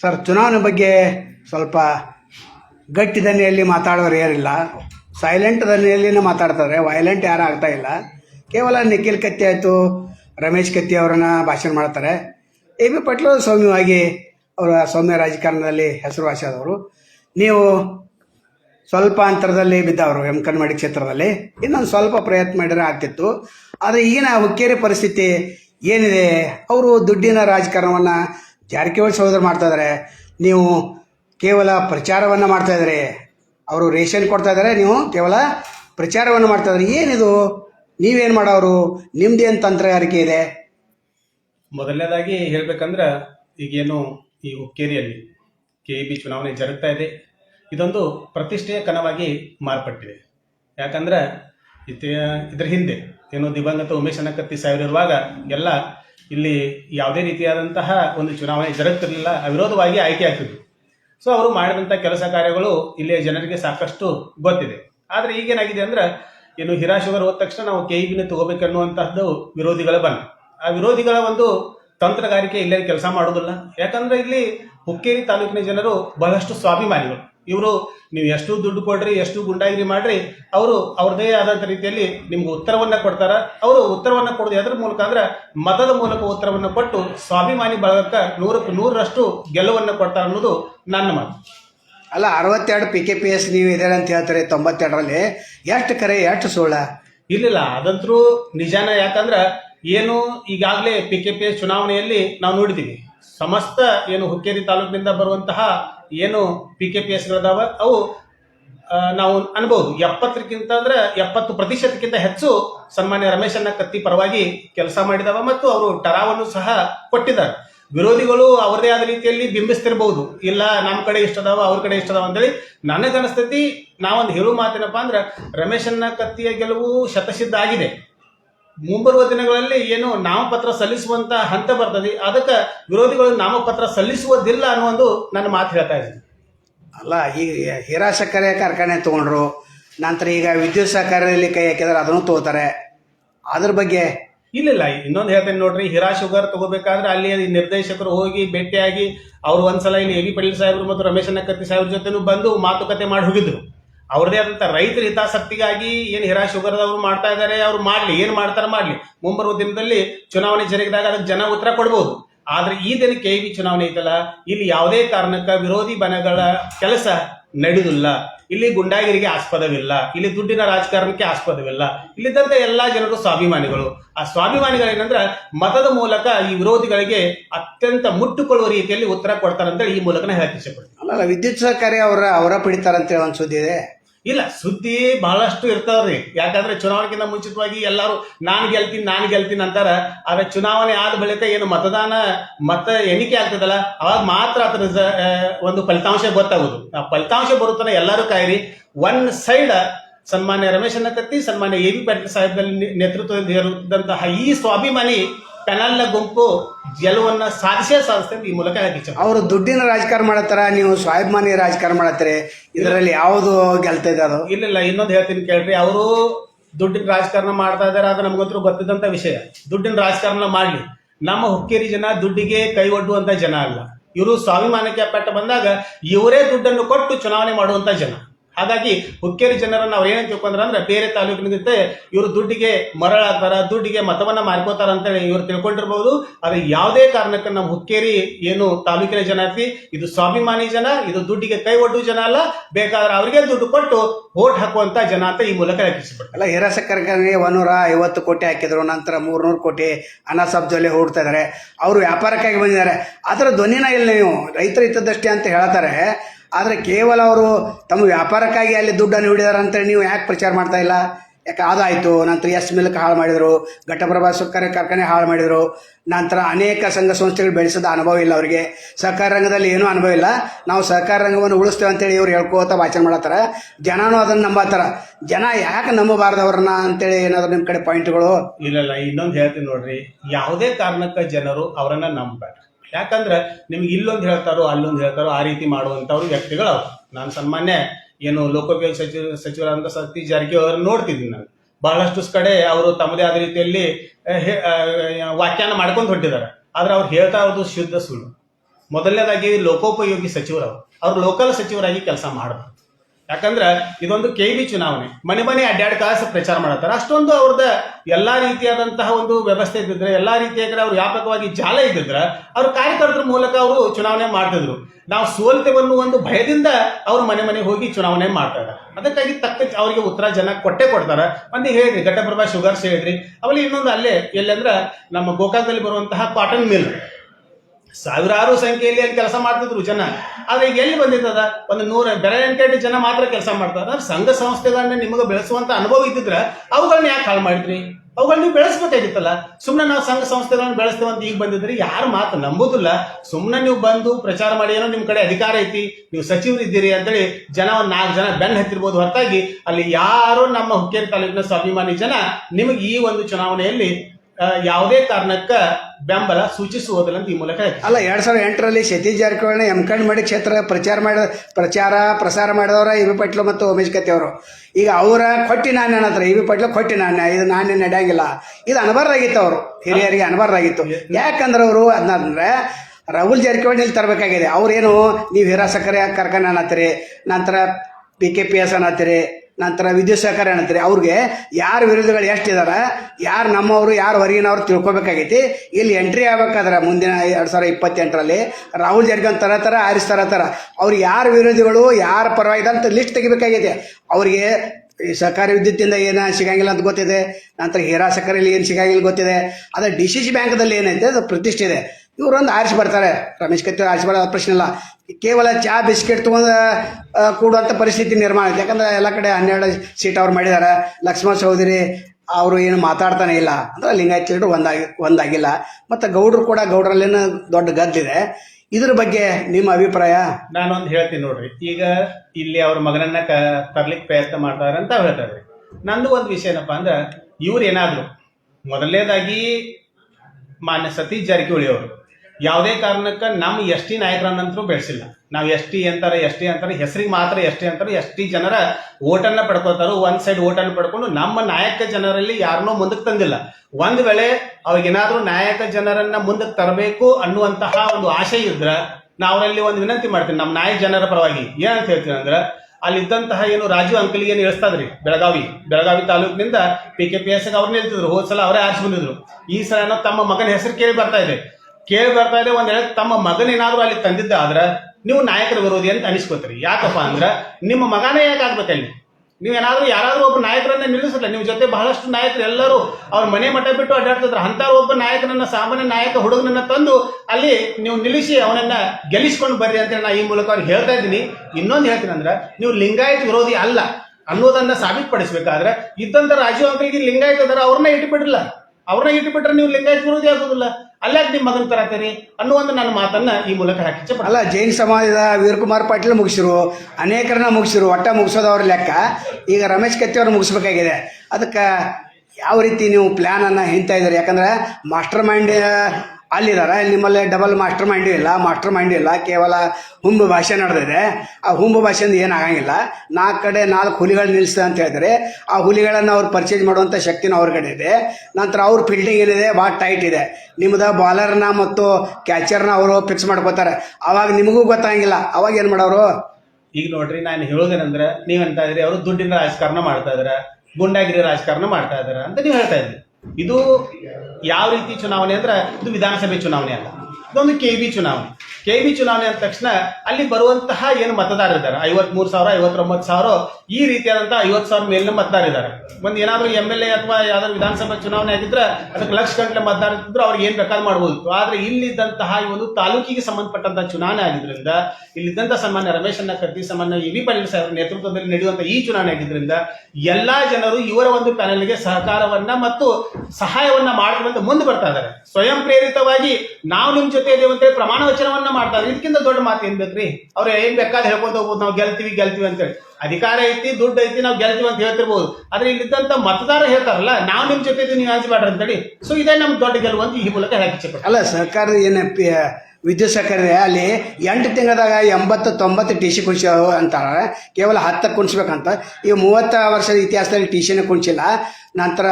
Sir, ಚುನಾವಣೆ ಬಗ್ಗೆ ಸ್ವಲ್ಪ ಗಟ್ಟಿ ದನಿಯಲ್ಲಿ ಮಾತಾಡೋರು ಯಾರಿಲ್ಲ. ಸೈಲೆಂಟ್ ದನಿಯಲ್ಲಿನೇ ಮಾತಾಡ್ತಾರೆ. ವೈಲೆಂಟ್ ಯಾರು ಆಗ್ತಾ ಇಲ್ಲ. ಕೇವಲ ನಿಖಿಲ್ ಕತ್ತಿ ಆಯಿತು, ರಮೇಶ್ ಕತ್ತಿ ಅವರನ್ನ ಭಾಷಣ ಮಾಡ್ತಾರೆ. ಎ ಬಿ ಪಾಟೀಲ್ ಸೌಮ್ಯವಾಗಿ ಅವರ ಸೌಮ್ಯ ರಾಜಕಾರಣದಲ್ಲಿ ಹೆಸರುವಾಸಿಯಾದವರು. ನೀವು ಸ್ವಲ್ಪ ಅಂತರದಲ್ಲಿ ಬಿದ್ದವರು ಎಂ ಕನ್ಮಡಿ ಕ್ಷೇತ್ರದಲ್ಲಿ. ಇನ್ನೊಂದು ಸ್ವಲ್ಪ ಪ್ರಯತ್ನ ಮಾಡಿದ್ರೆ ಆಗ್ತಿತ್ತು. ಆದರೆ ಈಗಿನ ಹುಕ್ಕೇರಿ ಪರಿಸ್ಥಿತಿ ಏನಿದೆ? ಅವರು ದುಡ್ಡಿನ ರಾಜಕಾರಣವನ್ನು ಜಾರಕಿಹೊಳಿ ಸಹೋದರ ಮಾಡ್ತಾ ಇದ್ದಾರೆ ನೀವು ಕೇವಲ ಪ್ರಚಾರವನ್ನು ಮಾಡ್ತಾ ಇದ್ದಾರೆ ಅವರು ರೇಷನ್ ಕೊಡ್ತಾ ಇದ್ದಾರೆ ನೀವು ಕೇವಲ ಪ್ರಚಾರವನ್ನು ಮಾಡ್ತಾ ಇದ್ದಾರೆ ಏನಿದು? ನೀವೇನು ಮಾಡೋರು ನಿಮ್ದೇನು ತಂತ್ರಗಾರಿಕೆ ಇದೆ? ಮೊದಲನೇದಾಗಿ ಹೇಳ್ಬೇಕಂದ್ರೆ, ಈಗೇನು ಈ ಹುಕ್ಕೇರಿಯಲ್ಲಿ ಕೆ ಬಿ ಚುನಾವಣೆ ಜರುಗ್ತಾ ಇದೆ. ಇದೊಂದು ಪ್ರತಿಷ್ಠೆಯ ಕನವಾಗಿ ಮಾರ್ಪಟ್ಟಿದೆ. ಯಾಕಂದ್ರೆ ಇದ್ರ ಹಿಂದೆ ಏನು ದಿವಂಗತ ಉಮೇಶ್ ಅನಕತ್ತಿ ಸಾವಿರ ಇರುವಾಗ ಎಲ್ಲ ಇಲ್ಲಿ ಯಾವುದೇ ರೀತಿಯಾದಂತಹ ಒಂದು ಚುನಾವಣೆ ಜರುಗ್ತಿರಲಿಲ್ಲ, ಅವಿರೋಧವಾಗಿ ಆಯ್ಕೆ ಆಗ್ತಿದ್ರು ಸೊ ಅವರು ಮಾಡಿದಂಥ ಕೆಲಸ ಕಾರ್ಯಗಳು ಇಲ್ಲಿಯ ಜನರಿಗೆ ಸಾಕಷ್ಟು ಗೊತ್ತಿದೆ. ಆದರೆ ಈಗೇನಾಗಿದೆ ಅಂದ್ರೆ, ಏನು ಹಿರಾ ಶುಗರ್ ಹೋದ ತಕ್ಷಣ ನಾವು ಕೆ ಇ ತಗೋಬೇಕನ್ನುವಂತಹದ್ದು ವಿರೋಧಿಗಳ ಬಂದ ಆ ವಿರೋಧಿಗಳ ಒಂದು ತಂತ್ರಗಾರಿಕೆ ಇಲ್ಲೇ ಕೆಲಸ ಮಾಡೋದಿಲ್ಲ ಯಾಕಂದ್ರೆ ಇಲ್ಲಿ ಹುಕ್ಕೇರಿ ತಾಲೂಕಿನ ಜನರು ಬಹಳಷ್ಟು ಸ್ವಾಭಿಮಾನಿಗಳು. ಇವರು ನೀವು ಎಷ್ಟು ದುಡ್ಡು ಕೊಡ್ರಿ ಎಷ್ಟು ಗುಂಡಾಗಿರಿ ಮಾಡ್ರಿ ಅವರು ಅವ್ರದೇ ಆದಂಥ ರೀತಿಯಲ್ಲಿ ನಿಮ್ಗೆ ಉತ್ತರವನ್ನ ಕೊಡ್ತಾರ. ಅವರು ಉತ್ತರವನ್ನ ಕೊಡೋದು ಎದ್ರ ಮೂಲಕ ಅಂದ್ರೆ ಮತದ ಮೂಲಕ ಉತ್ತರವನ್ನ ಕೊಟ್ಟು ಸ್ವಾಭಿಮಾನಿ ಬಳಗಕ್ಕೆ ನೂರಕ್ಕೆ ನೂರರಷ್ಟು ಗೆಲುವನ್ನ ಕೊಡ್ತಾರೆ ಅನ್ನೋದು ನನ್ನ ಮಾತು. ಅಲ್ಲ ಅರವತ್ತೆರಡು ಪಿ ಕೆ ಪಿ ಎಸ್ ನೀವು ಇದ್ದಾರೆ ಅಂತ ಹೇಳ್ತಾರೆ ತೊಂಬತ್ತೆರಡರಲ್ಲಿ ಎಷ್ಟು ಕರೆ ಎಷ್ಟು ಸುಳ್ಳ? ಇರಲಿಲ್ಲ ಅದಂತರೂ ನಿಜಾನ ಯಾಕಂದ್ರೆ ಏನು ಈಗಾಗಲೇ ಪಿ ಕೆ ಪಿ ಎಸ್ ಚುನಾವಣೆಯಲ್ಲಿ ನಾವು ನೋಡಿದ್ದೀವಿ ಸಮಸ್ತ ಏನು ಹುಕ್ಕೇರಿ ತಾಲೂಕಿನಿಂದ ಬರುವಂತಹ ಏನು ಪಿ ಕೆ ಪಿ ಎಸ್ಗಳಿದಾವ ಅವು ನಾವು ಅನ್ಬೋದು. ಎಪ್ಪತ್ತಕ್ಕಿಂತ ಅಂದ್ರೆ ಎಪ್ಪತ್ತು ಪ್ರತಿಶತಕ್ಕಿಂತ ಹೆಚ್ಚು ಸನ್ಮಾನ್ಯ ರಮೇಶನ್ನ ಕತ್ತಿ ಪರವಾಗಿ ಕೆಲಸ ಮಾಡಿದವ ಮತ್ತು ಅವರು ಟರಾವನ್ನು ಸಹ ಕೊಟ್ಟಿದ್ದಾರೆ. ವಿರೋಧಿಗಳು ಅವರದೇ ಆದ ರೀತಿಯಲ್ಲಿ ಬಿಂಬಿಸ್ತಿರ್ಬಹುದು ಇಲ್ಲ ನಮ್ಮ ಕಡೆ ಇಷ್ಟದಾವ, ಅವ್ರ ಕಡೆ ಇಷ್ಟದಾವ ಅಂತೇಳಿ ನನಗನಿಸ್ತೈತಿ ನಾವೊಂದು ಹೇಳುವ ಮಾತೇನಪ್ಪ ಅಂದ್ರೆ ರಮೇಶನ್ನ ಕತ್ತಿಯ ಗೆಲುವು ಶತಸಿದ್ಧ ಆಗಿದೆ. ಮುಂಬರುವ ದಿನಗಳಲ್ಲಿ ಏನು ನಾಮಪತ್ರ ಸಲ್ಲಿಸುವಂತ ಹಂತ ಬರ್ತದೆ ಅದಕ್ಕೆ ವಿರೋಧಿಗಳು ನಾಮಪತ್ರ ಸಲ್ಲಿಸುವುದಿಲ್ಲ ಅನ್ನೋ ಒಂದು ನನ್ನ ಮಾತು ಹೇಳ್ತಾ ಇದ್ದೀನಿ. ಅಲ್ಲ ಈಗ ಹೀರಾ ಸಕ್ಕರೆ ಕಾರ್ಖಾನೆ ತಗೊಂಡ್ರು ನಂತರ ಈಗ ವಿದ್ಯುತ್ ಸಹಕಾರದಲ್ಲಿ ಕೈ ಹಾಕಿದ್ರೆ ಅದನ್ನು ತಗೋತಾರೆ. ಅದ್ರ ಬಗ್ಗೆ? ಇಲ್ಲ ಇಲ್ಲ ಇನ್ನೊಂದು ಹೇಳ್ತೇನೆ ನೋಡ್ರಿ ಹಿರಾ ಶುಗರ್ ತಗೋಬೇಕಾದ್ರೆ ಅಲ್ಲಿ ನಿರ್ದೇಶಕರು ಹೋಗಿ ಭೇಟಿಯಾಗಿ ಅವರು ಒಂದ್ಸಲ ಇಲ್ಲಿ ಎ ಬಿ ಪಟೇಲ್ ಸಾಹೇಬ್ರು ಮತ್ತು ರಮೇಶ್ ಕತ್ತಿ ಸಾಹೇಬ್ರ ಜೊತೆನೂ ಬಂದು ಮಾತುಕತೆ ಮಾಡಿ ಹೋಗಿದ್ರು. ಅವ್ರದೇ ಆದಂತ ರೈತರ ಹಿತಾಸಕ್ತಿಗಾಗಿ ಏನು ಹಿರಾ ಶುಗರ್ ಅವರು ಮಾಡ್ತಾ ಇದ್ದಾರೆ ಅವ್ರು ಮಾಡ್ಲಿ, ಏನ್ ಮಾಡ್ತಾರೆ ಮಾಡ್ಲಿ. ಮುಂಬರುವ ದಿನದಲ್ಲಿ ಚುನಾವಣೆ ಜರುಗಿದಾಗ ಅದಕ್ಕೆ ಜನ ಉತ್ತರ ಕೊಡ್ಬೋದು. ಆದ್ರೆ ಈ ದಿನ ಕೆ ಬಿ ಚುನಾವಣೆ ಐತಲ್ಲ, ಇಲ್ಲಿ ಯಾವುದೇ ಕಾರಣಕ್ಕ ವಿರೋಧಿ ಬನಗಳ ಕೆಲಸ ನಡೆದಿಲ್ಲ. ಇಲ್ಲಿ ಗುಂಡಾಗಿರಿಗೆ ಆಸ್ಪದವಿಲ್ಲ, ಇಲ್ಲಿ ದುಡ್ಡಿನ ರಾಜಕಾರಣಕ್ಕೆ ಆಸ್ಪದವಿಲ್ಲ. ಇಲ್ಲಿದ್ದಂತ ಎಲ್ಲಾ ಜನರು ಸ್ವಾಭಿಮಾನಿಗಳು. ಆ ಸ್ವಾಭಿಮಾನಿಗಳು ಏನಂದ್ರ ಮತದ ಮೂಲಕ ಈ ವಿರೋಧಿಗಳಿಗೆ ಅತ್ಯಂತ ಮುಟ್ಟುಕೊಳ್ಳುವ ರೀತಿಯಲ್ಲಿ ಉತ್ತರ ಕೊಡ್ತಾರಂತ ಈ ಮೂಲಕ ಇಷ್ಟಪಡ್ತೀನಿ ಅಲ್ಲ, ವಿದ್ಯುತ್ ಸಹಕಾರಿ ಅವರ ಅವರ ಪಡಿತಾರಂತೇಳಿ ಒಂದು ಸುದ್ದಿ ಇದೆ. ಇಲ್ಲ, ಸುದ್ದಿ ಬಹಳಷ್ಟು ಇರ್ತಾವ್ರಿ ಯಾಕಂದ್ರೆ ಚುನಾವಣೆಗಿಂತ ಮುಂಚಿತವಾಗಿ ಎಲ್ಲರೂ ನಾನು ಗೆಲ್ತೀನಿ ನಾನು ಗೆಲ್ತೀನಿ ಅಂತಾರ. ಆದ್ರೆ ಚುನಾವಣೆ ಆದ ಬಳಿಕ ಏನು ಮತದಾನ, ಮತ ಎಣಿಕೆ ಆಗ್ತದಲ್ಲ, ಅವಾಗ ಮಾತ್ರ ಅದರ ಒಂದು ಫಲಿತಾಂಶ ಗೊತ್ತಾಗೋದು. ಆ ಫಲಿತಾಂಶ ಬರುತ್ತಾನೆ ಎಲ್ಲರೂ ಕಾಯ್ರಿ. ಒನ್ ಸೈಡ್ ಸನ್ಮಾನ್ಯ ರಮೇಶ್ ಕತ್ತಿ ಸನ್ಮಾನ್ಯ ಎ ಬಿ ಪಾಟೀಲ್ ಸಾಹೇಬ್ ನೇತೃತ್ವದಲ್ಲಿ ಇರುವಂತಹ ಈ ಸ್ವಾಭಿಮಾನಿ ಪೆನಲ್ನ ಗುಂಪು ಗೆಲುವನ್ನ ಸಾಧಿಸೇ ಸಾಧಿಸ್ತೇನೆ ಈ ಮೂಲಕ ಅವರು ದುಡ್ಡಿನ ರಾಜಕಾರಣ ಮಾಡತ್ತಾರ ನೀವು ಸ್ವಾಭಿಮಾನಿ ರಾಜಕಾರಣ ಮಾಡತ್ತಾರೆ ಇದರಲ್ಲಿ ಯಾವುದು ಗೆಲ್ತಾ ಇದೆ ಅದು? ಇಲ್ಲ ಇನ್ನೊಂದು ಹೇಳ್ತೀನಿ ಕೇಳ್ರಿ. ಅವರು ದುಡ್ಡಿನ ರಾಜಕಾರಣ ಮಾಡ್ತಾ ಇದಾರೆ ಅದು ನಮಗಂತೂ ಗೊತ್ತಿದ್ದಂತ ವಿಷಯ. ದುಡ್ಡಿನ ರಾಜಕಾರಣ ಮಾಡ್ಲಿ. ನಮ್ಮ ಹುಕ್ಕೇರಿ ಜನ ದುಡ್ಡಿಗೆ ಕೈ ಒಡ್ಡುವಂತ ಜನ ಅಲ್ಲ. ಇವರು ಸ್ವಾಭಿಮಾನಕ್ಕೆ ಪಟ್ಟ ಬಂದಾಗ ಇವರೇ ದುಡ್ಡನ್ನು ಕೊಟ್ಟು ಚುನಾವಣೆ ಮಾಡುವಂತ ಜನ. ಹಾಗಾಗಿ ಹುಕ್ಕೇರಿ ಜನರನ್ನ ಅವ್ರು ಏನಂತ ತಿಳ್ಕೊಂಡ್ರ ಅಂದ್ರೆ ಬೇರೆ ತಾಲೂಕಿನಿಂದ ಇವರು ದುಡ್ಡಿಗೆ ಮರಳಾಗ್ತಾರ, ದುಡ್ಡಿಗೆ ಮತವನ್ನ ಮಾರ್ಕೋತಾರ ಅಂತ ಇವರು ತಿಳ್ಕೊಂಡಿರ್ಬಹುದು ಆದ್ರೆ ಯಾವುದೇ ಕಾರಣಕ್ಕೆ ನಮ್ಮ ಹುಕ್ಕೇರಿ ಏನು ತಾಲೂಕಿನ ಜನ ಇದು ಸ್ವಾಭಿಮಾನಿ ಜನ, ಇದು ದುಡ್ಡಿಗೆ ಕೈ ಒಡ್ಡುವ ಜನ ಅಲ್ಲ, ಬೇಕಾದ್ರೆ ಅವರಿಗೆ ದುಡ್ಡು ಕೊಟ್ಟು ಓಟ್ ಹಾಕುವಂತ ಜನ ಅಂತ ಈ ಮೂಲಕ ಅಲ್ಲ ಹೀರಾ ಸರ್ಕಾರಕ್ಕೆ ಒಂದೂರ ಐವತ್ತು ಕೋಟಿ ಹಾಕಿದ್ರು, ನಂತರ ಮೂರ್ನೂರು ಕೋಟಿ ಹಣ ಸಬ್ಜಲ್ಲಿ ಹೂಡ್ತಾ ಇದಾರೆ. ಅವರು ವ್ಯಾಪಾರಕ್ಕಾಗಿ ಬಂದಿದ್ದಾರೆ. ಅದರ ಧ್ವನಿನ ಇಲ್ಲ ನೀವು ರೈತರ ಇತ್ತದಷ್ಟೇ ಅಂತ ಹೇಳ್ತಾರೆ ಆದರೆ ಕೇವಲ ಅವರು ತಮ್ಮ ವ್ಯಾಪಾರಕ್ಕಾಗಿ ಅಲ್ಲಿ ದುಡ್ಡನ್ನು ಹಿಡಿದಾರೆ ಅಂತೇಳಿ ನೀವು ಯಾಕೆ ಪ್ರಚಾರ ಮಾಡ್ತಾ ಇಲ್ಲ? ಯಾಕೆ ಅದಾಯಿತು? ನಂತರ ಎಸ್ ಮಿಲ್ಕ್ ಹಾಳು ಮಾಡಿದರು, ಘಟಪ್ರಭಾ ಸಕ್ಕರೆ ಕಾರ್ಖಾನೆ ಹಾಳು ಮಾಡಿದರು, ನಂತರ ಅನೇಕ ಸಂಘ ಸಂಸ್ಥೆಗಳು ಬೆಳೆಸೋದ ಅನುಭವ ಇಲ್ಲ ಅವರಿಗೆ. ಸಹಕಾರ ರಂಗದಲ್ಲಿ ಏನೂ ಅನುಭವ ಇಲ್ಲ. ನಾವು ಸಹಕಾರ ರಂಗವನ್ನು ಉಳಿಸ್ತೇವೆ ಅಂತೇಳಿ ಇವ್ರು ಹೇಳ್ಕೋತ ಭಾಷಣ ಮಾಡತ್ತಾರ. ಜನನೂ ಅದನ್ನು ನಂಬತ್ತಾರ. ಜನ ಯಾಕೆ ನಂಬಬಾರ್ದು ಅವ್ರನ್ನ ಅಂತೇಳಿ ಏನಾದ್ರು ನಿಮ್ಮ ಕಡೆ ಪಾಯಿಂಟ್ಗಳು ಇಲ್ಲ, ಇನ್ನೊಂದು ಹೇಳ್ತೀನಿ ನೋಡ್ರಿ. ಯಾವುದೇ ಕಾರಣಕ್ಕೆ ಜನರು ಅವರನ್ನು ನಂಬಬೇಡ್ರಿ. ಯಾಕಂದ್ರೆ ನಿಮ್ಗೆ ಇಲ್ಲೊಂದು ಹೇಳ್ತಾರೋ ಅಲ್ಲೊಂದು ಹೇಳ್ತಾರೋ ಆ ರೀತಿ ಮಾಡುವಂಥವ್ರು ವ್ಯಕ್ತಿಗಳು ನಾನು ಸನ್ಮಾನ್ಯ ಏನು ಲೋಕೋಪಯೋಗ ಸಚಿವ ಸಚಿವರಾದಂಥ ಸತೀಶ್ ಜಾರಕಿಹೊಳಿ ನೋಡ್ತಿದ್ದೀನಿ ನಾನು. ಬಹಳಷ್ಟು ಕಡೆ ಅವರು ತಮ್ಮದೇ ಆದ ರೀತಿಯಲ್ಲಿ ವ್ಯಾಖ್ಯಾನ ಮಾಡ್ಕೊಂಡು ಹೊಟ್ಟಿದ್ದಾರೆ ಆದ್ರೆ ಅವ್ರು ಹೇಳ್ತಾ ಇರೋದು ಶುದ್ಧ ಸುಳ್ಳು. ಮೊದಲನೇದಾಗಿ ಲೋಕೋಪಯೋಗಿ ಸಚಿವರು ಅವ್ರು ಲೋಕಲ್ ಸಚಿವರಾಗಿ ಕೆಲಸ ಮಾಡಬೇಕು. ಯಾಕಂದ್ರೆ ಇದೊಂದು ಕೆ ಬಿ ಚುನಾವಣೆ. ಮನೆ ಮನೆ ಅಡ್ಡಾಡ್ ಕಾಸು ಪ್ರಚಾರ ಮಾಡತ್ತಾರ. ಅಷ್ಟೊಂದು ಅವ್ರದ ಎಲ್ಲಾ ರೀತಿಯಾದಂತಹ ಒಂದು ವ್ಯವಸ್ಥೆ ಇದ್ದಿದ್ರೆ, ಎಲ್ಲಾ ರೀತಿಯ ಕಡೆ ಅವ್ರು ವ್ಯಾಪಕವಾಗಿ ಜಾಲ ಇದ್ದಿದ್ರೆ, ಅವ್ರ ಕಾರ್ಯಕರ್ತರ ಮೂಲಕ ಅವರು ಚುನಾವಣೆ ಮಾಡ್ತಿದ್ರು. ನಾವು ಸೋಲ್ತೇವನ್ನೋ ಒಂದು ಭಯದಿಂದ ಅವ್ರು ಮನೆ ಮನೆ ಹೋಗಿ ಚುನಾವಣೆ ಮಾಡ್ತಾರೆ. ಅದಕ್ಕಾಗಿ ತಕ್ಕ ಅವರಿಗೆ ಉತ್ತರ ಜನ ಕೊಟ್ಟೆ ಕೊಡ್ತಾರ. ಮಂದಿ ಹೇಳಿದ್ರಿ ಘಟಪ್ರಭಾ ಶುಗರ್ಸ್ ಹೇಳಿದ್ರಿ ಅವಲ್ಲಿ ಇನ್ನೊಂದು ಅಲ್ಲೇ ಎಲ್ಲಂದ್ರೆ ನಮ್ಮ ಗೋಕಾಕದಲ್ಲಿ ಬರುವಂತಹ ಕಾಟನ್ ಮಿಲ್. ಸಾವಿರಾರು ಸಂಖ್ಯೆಯಲ್ಲಿ ಅಲ್ಲಿ ಕೆಲಸ ಮಾಡ್ತಿದ್ರು ಜನ. ಆದ್ರೆ ಈಗ ಎಲ್ಲಿ ಬಂದಿದ್ದದ ಒಂದು ನೂರ, ಬೆರೆ ಎಂಟೆಂಟು ಜನ ಮಾತ್ರ ಕೆಲಸ ಮಾಡ್ತಾರೆ ಸಂಘ ಸಂಸ್ಥೆಗಳನ್ನ ನಿಮಗೆ ಬೆಳೆಸುವಂತ ಅನುಭವ ಇದ್ದಿದ್ರೆ ಅವುಗಳನ್ನ ಯಾಕೆ ಹಾಳು ಮಾಡಿದ್ರಿ? ಅವುಗಳನ್ನ ನೀವು ಬೆಳೆಸ್ಬೇಕಾಗಿತ್ತಲ್ಲ ಸುಮ್ಮನೆ ನಾವು ಸಂಘ ಸಂಸ್ಥೆಗಳನ್ನ ಬೆಳೆಸ್ತೇವೆ ಅಂತ ಈಗ ಬಂದಿದ್ರೆ ಯಾರು ಮಾತು ನಂಬುದಿಲ್ಲ. ಸುಮ್ಮನೆ ನೀವು ಬಂದು ಪ್ರಚಾರ ಮಾಡಿ, ಏನೋ ನಿಮ್ಮ ಕಡೆ ಅಧಿಕಾರ ಐತಿ, ನೀವು ಸಚಿವರಿದ್ದೀರಿ ಅಂತೇಳಿ ಜನ ಒಂದು ನಾಲ್ಕು ಜನ ಬೆನ್ನ ಹತ್ತಿರ್ಬೋದು ಹೊರತಾಗಿ ಅಲ್ಲಿ ಯಾರು ನಮ್ಮ ಹುಕ್ಕೇರಿ ತಾಲೂಕಿನ ಸ್ವಾಭಿಮಾನಿ ಜನ ನಿಮಗೆ ಈ ಒಂದು ಚುನಾವಣೆಯಲ್ಲಿ ಯಾವುದೇ ಕಾರಣಕ್ಕ ಬೆಂಬಲ ಸೂಚಿಸುವುದಿಲ್ಲ ಅಂತ ಈ ಮೂಲಕ. ಅಲ್ಲ, ಎರಡ್ ಸಾವಿರದ ಎಂಟರಲ್ಲಿ ಸತೀಶ್ ಜಾರಕಿಹೊಳಿನ ಎಮ್ಕಂಡ್ ಮಾಡಿ ಕ್ಷೇತ್ರ ಪ್ರಚಾರ ಮಾಡಿದ ಪ್ರಚಾರ, ಪ್ರಸಾರ ಮಾಡಿದವರ ಇ ವಿ ಪಟ್ಲು ಮತ್ತು ಉಮೇಶ್ ಕತ್ತಿ ಅವರು. ಈಗ ಅವರ ಕೊಟ್ಟಿ ನಾಣ್ಯ ಅನ್ನತ್ರ ಇ ವಿ ಪಟ್ಲು ಕೊಟ್ಟಿ ನಾಣ್ಯ. ಇದು ನಾಣ್ಯ ನಡೆಯಂಗಿಲ್ಲ. ಇದು ಅನಬಾರ್ದಾಗಿತ್ತು ಅವರು. ಹಿರಿಯರಿಗೆ ಆಗಿತ್ತು ಯಾಕಂದ್ರೆ ಅವರು ಅದನ್ನಂದ್ರೆ ರಾಹುಲ್ ಜಾರಕಿಹೊಳಿ ಇಲ್ಲಿ ತರಬೇಕಾಗಿದೆ. ಅವ್ರೇನು, ನೀವು ಹೀರಾ ಕರ್ಕೊಂಡ್ ಅನ್ನತ್ತೀರಿ ನಂತರ ಪಿ ಕೆ ಪಿ ಎಸ್ ಅನ್ನತ್ತೀರಿ ನಂತರ ವಿದ್ಯುತ್ ಸಹಕಾರ ಅನ್ನತ್ತೀರಿ ಅವ್ರಿಗೆ ಯಾರ ವಿರೋಧಿಗಳು ಎಷ್ಟಿದಾರ, ಯಾರು ನಮ್ಮವರು, ಯಾರು ಹೊರಗಿನವ್ರು ತಿಳ್ಕೊಬೇಕಾಗೈತಿ. ಇಲ್ಲಿ ಎಂಟ್ರಿ ಆಗ್ಬೇಕಾದ್ರೆ ಮುಂದಿನ ಎರಡು ಸಾವಿರ ಇಪ್ಪತ್ತೆಂಟರಲ್ಲಿ ರಾಹುಲ್ ಜಡ್ಗನ್ ತರ ಥರ ಆರಿಸ್ ತರ ಅವ್ರು ಯಾರ ವಿರೋಧಿಗಳು, ಯಾರ ಪರವಾಗಿಲ್ಲ ಅಂತ ಲಿಸ್ಟ್ ತೆಗಿಬೇಕಾಗೈತೆ. ಅವರಿಗೆ ಈ ಸಹಕಾರಿ ವಿದ್ಯುತ್ತಿಂದ ಏನು ಸಿಗಂಗಿಲ್ಲ ಅಂತ ಗೊತ್ತಿದೆ. ನಂತರ ಹೀರಾ ಸಕ್ಕರೆಯಲ್ಲಿ ಏನು ಸಿಗಂಗಿಲ್ಲ ಗೊತ್ತಿದೆ. ಅದೇ ಡಿ ಸಿ ಸಿ ಬ್ಯಾಂಕ್ದಲ್ಲಿ ಏನೈತೆ, ಅದು ಪ್ರತಿಷ್ಠೆ ಇದೆ. ಇವರೊಂದು ಆರಿಸಿ ಬರ್ತಾರೆ ರಮೇಶ್ ಕತ್ತಿ ಆರಿಸಿ ಬರೋ ಪ್ರಶ್ನೆ ಇಲ್ಲ. ಕೇವಲ ಚಹಾ ಬಿಸ್ಕೆಟ್ ತೊಗೊಂಡು ಕೂಡುವಂಥ ಪರಿಸ್ಥಿತಿ ನಿರ್ಮಾಣ ಆಯ್ತು. ಯಾಕಂದ್ರೆ ಎಲ್ಲ ಕಡೆ ಹನ್ನೆರಡು ಸೀಟ್ ಅವ್ರು ಮಾಡಿದ್ದಾರೆ. ಲಕ್ಷ್ಮಣ ಚೌಧರಿ ಅವರು ಏನು ಮಾತಾಡ್ತಾನೆ ಇಲ್ಲ. ಅಂದ್ರೆ ಲಿಂಗಾಯತ್ ಒಂದಾಗಿ ಒಂದಾಗಿಲ್ಲ ಮತ್ತು ಗೌಡ್ರು ಕೂಡ ಗೌಡ್ರಲ್ಲೇನು ದೊಡ್ಡ ಗದ್ದಿದೆ. ಇದ್ರ ಬಗ್ಗೆ ನಿಮ್ಮ ಅಭಿಪ್ರಾಯ? ನಾನೊಂದು ಹೇಳ್ತೀನಿ ನೋಡ್ರಿ. ಈಗ ಇಲ್ಲಿ ಅವ್ರ ಮಗನನ್ನ ಕ ತರ್ಲಿಕ್ಕೆ ಪ್ರಯತ್ನ ಮಾಡ್ತಾರೆ ಅಂತ ಹೇಳ್ತಾರೆ. ನಂದು ಒಂದು ವಿಷಯ ಏನಪ್ಪ ಅಂದ್ರೆ, ಇವ್ರು ಏನಾದ್ರು ಮೊದಲನೇದಾಗಿ ಮಾನ್ಯ ಸತೀಶ್ ಜಾರಕಿಹೊಳಿ ಅವರು. ಯಾವುದೇ ಕಾರಣಕ್ಕೆ ನಮ್ಮ ಎಸ್ ಟಿ ನಾಯಕರನ್ನಂತರೂ ಬೆಳೆಸಿಲ್ಲ. ನಾವು ಎಸ್ ಟಿ ಅಂತಾರೆ, ಎಸ್ ಟಿ ಅಂತಾರೆ, ಹೆಸರಿಗೆ ಮಾತ್ರ ಎಸ್ ಟಿ ಅಂತಾರೆ, ಎಸ್ ಟಿ ಜನರ ಓಟನ್ನ ಪಡ್ಕೋತಾರೋ ಒಂದು ಸೈಡ್ ಓಟನ್ನು ಪಡ್ಕೊಂಡು ನಮ್ಮ ನಾಯಕ ಜನರಲ್ಲಿ ಯಾರನ್ನೂ ಮುಂದಕ್ಕೆ ತಂದಿಲ್ಲ. ಒಂದು ವೇಳೆ ಅವ್ರಿಗೇನಾದ್ರೂ ನಾಯಕ ಜನರನ್ನ ಮುಂದಕ್ಕೆ ತರಬೇಕು ಅನ್ನುವಂತಹ ಒಂದು ಆಶೆ ಇದ್ರೆ ಅವರಲ್ಲಿ ಒಂದು ವಿನಂತಿ ಮಾಡ್ತೀನಿ ನಮ್ಮ ನಾಯಕ ಜನರ ಪರವಾಗಿ. ಏನಂತ ಹೇಳ್ತೀನಿ ಅಂದ್ರೆ, ಅಲ್ಲಿದ್ದಂತಹ ಏನು ರಾಜೀವ್ ಅಂಕಲ್ಗೆ ಏನು ಇಳಿಸ್ತಾದ್ರಿ ಬೆಳಗಾವಿ ಬೆಳಗಾವಿ ತಾಲೂಕಿನಿಂದ ಪಿ ಕೆ ಪಿ ಎಸ್ ಅವ್ರನ್ನ ನಿಲ್ತಿದ್ರು ಹೋದ್ ಸಲ ಅವರೇ ಆರಿಸಿ ಬಂದಿದ್ರು. ಈ ಸಲ ತಮ್ಮ ಮಗನ ಹೆಸರು ಕೇಳಿ ಬರ್ತಾ ಇದೆ. ಕೇಳಿ ಬರ್ತಾ ಇದೆ, ಒಂದ್ ತಮ್ಮ ತಮ್ಮ ಮಗನೇನಾದ್ರೂ ಅಲ್ಲಿ ತಂದಿದ್ದ ಆದ್ರೆ ನೀವು ನಾಯಕರ ವಿರೋಧಿ ಅಂತ ಅನಿಸ್ಕೋತೀರಿ. ಯಾಕಪ್ಪ ಅಂದ್ರ ನಿಮ್ಮ ಮಗನೇ ಯಾಕೆ ನೀವು ನೀವೇನಾದ್ರೂ ಯಾರಾದ್ರೂ ಒಬ್ಬ ನಾಯಕರನ್ನ ನಿಲ್ಲಿಸಲ್ಲ ನಿಮ್ಮ ಜೊತೆ ಬಹಳಷ್ಟು ನಾಯಕರು ಎಲ್ಲರೂ ಅವ್ರ ಮನೆ ಮಠ ಬಿಟ್ಟು ಅಡ್ಡಾಡ್ತಿದ್ರು. ಅಂತ ಒಬ್ಬ ನಾಯಕನನ್ನ, ಸಾಮಾನ್ಯ ನಾಯಕ ಹುಡುಗನನ್ನ ತಂದು ಅಲ್ಲಿ ನೀವು ನಿಲ್ಲಿಸಿ ಅವನನ್ನ ಗೆಲ್ಲಿಸ್ಕೊಂಡು ಬರ್ರಿ ಅಂತ ನಾ ಈ ಮೂಲಕ ಅವ್ರಿಗೆ ಹೇಳ್ತಾ ಇದ್ದೀನಿ. ಇನ್ನೊಂದು ಹೇಳ್ತೀನಿ ಅಂದ್ರೆ, ನೀವು ಲಿಂಗಾಯತ್ ವಿರೋಧಿ ಅಲ್ಲ ಅನ್ನೋದನ್ನ ಸಾಬೀತುಪಡಿಸ್ಬೇಕಾದ್ರೆ ಇದ್ದಂತ ರಾಜೀವ್ ಅಂಕಲ್ಗೆ ಲಿಂಗಾಯತ್ ಅದರ ಅವ್ರನ್ನ ಇಟ್ಟುಬಿಡ್ರಲ್ಲ ಅವ್ರನ್ನ ಇಟ್ಟುಬಿಟ್ರೆ ನೀವು ಲಿಂಗಾಯತ್ ವಿರೋಧಿ ಆಗೋದಿಲ್ಲ. ಅಲ್ಲಾಕ್ ನಿಮ್ಮ ಮಗನ್ ತರತೀರಿ ಅನ್ನುವಂತ ನನ್ನ ಮಾತನ್ನ ಈ ಮೂಲಕ ಹಾಕಿ ಅಲ್ಲ, ಜೈನ್ ಸಮಾಜದ ವೀರಕುಮಾರ್ ಪಾಟೀಲ್ ಮುಗಿಸಿರು, ಅನೇಕರನ್ನ ಮುಗಿಸಿರು, ಒಟ್ಟ ಮುಗಿಸೋದವ್ರ ಲೆಕ್ಕ. ಈಗ ರಮೇಶ್ ಕತ್ತಿ ಮುಗಿಸ್ಬೇಕಾಗಿದೆ. ಅದಕ್ಕೆ ಯಾವ ರೀತಿ ನೀವು ಪ್ಲ್ಯಾನನ್ನು ಹಿಂತಾ ಇದ್ದೀರಿ? ಯಾಕಂದ್ರೆ ಮಾಸ್ಟರ್ ಮೈಂಡ್ ಅಲ್ಲಿದ್ದಾರೆ ನಿಮ್ಮಲ್ಲಿ ಡಬಲ್ ಮಾಸ್ಟರ್ ಮೈಂಡು ಇಲ್ಲ ಮಾಸ್ಟರ್ ಮೈಂಡ್ ಇಲ್ಲ, ಕೇವಲ ಹುಂಬು ಭಾಷೆ ನಡೆದಿದೆ. ಆ ಹುಂಬು ಭಾಷೆಯಿಂದ ಏನಾಗಂಗಿಲ್ಲ ನಾಲ್ಕು ಕಡೆ ನಾಲ್ಕು ಹುಲಿಗಳು ನಿಲ್ಲಿಸ್ತದೆ ಅಂತ ಹೇಳಿದ್ರೆ, ಆ ಹುಲಿಗಳನ್ನು ಅವ್ರು ಪರ್ಚೇಸ್ ಮಾಡುವಂಥ ಶಕ್ತಿನೂ ಅವ್ರ ಕಡೆ ಇದೆ. ನಂತರ ಅವ್ರ ಫೀಲ್ಡಿಂಗ್ ಏನಿದೆ ಭಾಳ ಟೈಟ್ ಇದೆ. ನಿಮ್ದು ಬಾಲರ್ನ ಮತ್ತು ಕ್ಯಾಚರ್ನ ಅವರು ಫಿಕ್ಸ್ ಮಾಡ್ಕೋತಾರೆ. ಅವಾಗ ನಿಮಗೂ ಗೊತ್ತಾಗಿಲ್ಲ ಅವಾಗ ಏನು ಮಾಡೋರು? ಈಗ ನೋಡ್ರಿ, ನಾನು ಹೇಳೋದೇನಂದ್ರೆ ನೀವಂತ ಇದ್ರಿ ಅವರು ದುಡ್ಡಿನ ರಾಜಕಾರಣ ಮಾಡ್ತಾ ಇದಾರ, ಗುಂಡಾಗಿರಿ ರಾಜಕಾರಣ ಮಾಡ್ತಾ ಇದಾರೆ ಅಂತ ನೀವು ಹೇಳ್ತಾ ಇದ್ರಿ. ಇದು ಯಾವ ರೀತಿ ಚುನಾವಣೆ ಅಂದ್ರೆ ಇದು ವಿಧಾನಸಭೆ ಚುನಾವಣೆ ಅಲ್ಲ. ಇದೊಂದು ಕೆ ಬಿ ಚುನಾವಣೆ. ಕೆ ಬಿ ಚುನಾವಣೆ ಅಂದ ತಕ್ಷಣ ಅಲ್ಲಿ ಬರುವಂತಹ ಏನು ಮತದಾರರಿದ್ದಾರೆ ಐವತ್ಮೂರು ಸಾವಿರ, ಐವತ್ತೊಂಬತ್ತು ಸಾವಿರ, ಈ ರೀತಿಯಾದಂತಹ ಐವತ್ತು ಸಾವಿರ ಮೇಲಿನ ಮತದಾರರಿದ್ದಾರೆ ಒಂದು ಏನಾದರೂ ಎಂ ಎಲ್ ಎ ಅಥವಾ ಯಾವ್ದಾದ್ರು ವಿಧಾನಸಭಾ ಚುನಾವಣೆ ಆಗಿದ್ರೆ ಅದಕ್ಕೆ ಲಕ್ಷ ಗಂಟಲೆ ಮತದಾರ ಇದ್ರು, ಅವ್ರಿಗೆ ಏನ್ ಬೇಕಾದ್ರೂ ಮಾಡ್ಬೋದು. ಆದ್ರೆ ಇಲ್ಲಿದ್ದಂತಹ ಈ ಒಂದು ತಾಲೂಕಿಗೆ ಸಂಬಂಧಪಟ್ಟಂತಹ ಚುನಾವಣೆ ಆಗಿದ್ರಿಂದ ಇಲ್ಲಿದ್ದಂತಹ ಸನ್ಮಾನ್ಯ ರಮೇಶ್ ಅನ್ನ ಕರ್ತಿ ಸನ್ಮಾನ್ಯ ಇ ವಿ ಪಾಟೀಲ್ ನೇತೃತ್ವದಲ್ಲಿ ನಡೆಯುವಂತ ಈ ಚುನಾವಣೆ ಆಗಿದ್ರಿಂದ ಎಲ್ಲಾ ಜನರು ಇವರ ಒಂದು ಪ್ಯಾನೆಲ್ಗೆ ಸಹಕಾರವನ್ನ ಮತ್ತು ಸಹಾಯವನ್ನ ಮಾಡ್ಕೊಂತ ಮುಂದೆ ಬರ್ತಾ ಇದ್ದಾರೆ. ಸ್ವಯಂ ಪ್ರೇರಿತವಾಗಿ ನಾವು ನಿಮ್ ಜೊತೆ ಇದೇವಂತೇಳಿ ಪ್ರಮಾಣ ವಚನವನ್ನ ಮಾಡ್ತಾ ಇದ್ರು. ಇದಕ್ಕಿಂತ ದೊಡ್ಡ ಮಾತು ಏನ್ ಬೇಕ್ರಿ? ಅವ್ರು ಏನ್ ಬೇಕಾದ್ರೆ ಹೇಳ್ಕೊಂತ ಹೋಗ್ಬೋದು, ನಾವು ಗೆಲ್ತೀವಿ ಗೆಲ್ತೀವಿ ಅಂತೇಳಿ. ಅಧಿಕಾರ ಐತಿ, ದುಡ್ಡು ಐತಿ, ನಾವು ಗೆಲ್ತೀವಿ ಅಂತ ಹೇಳ್ತಿರ್ಬೋದು. ಆದ್ರೆ ಇಲ್ಲಿದ್ದಂತ ಮತದಾರ ಹೇಳ್ತಾರಲ್ಲ, ನಾವು ನಿಮ್ ಜೊತೆ ನೀವು ಮಾಡ್ರಿ ಅಂತೇಳಿ. ಸೊ ಇದೇ ನಮ್ ದೊಡ್ಡ ಗೆಲುವು ಅಂತ ಈ ಮೂಲಕ ಇಚ್ಛೆ ಅಲ್ಲ, ಸರ್ಕಾರ ಏನ ವಿದ್ಯುತ್ ಸಕ್ಕರೆ ಅಲ್ಲಿ ಎಂಟು ತಿಂಗಳದಾಗ ಎಂಬತ್ತು, ತೊಂಬತ್ತು ಟಿ ಸಿ ಕುಣಿಸ ಅಂತಾರೆ. ಕೇವಲ ಹತ್ತಕ್ಕೆ ಕುಣಿಸ್ಬೇಕಂತ ಈಗ ಮೂವತ್ತು ವರ್ಷದ ಇತಿಹಾಸದಲ್ಲಿ ಟಿ ಸಿನ ಕುಣಿಸಿಲ್ಲ ನಂತರ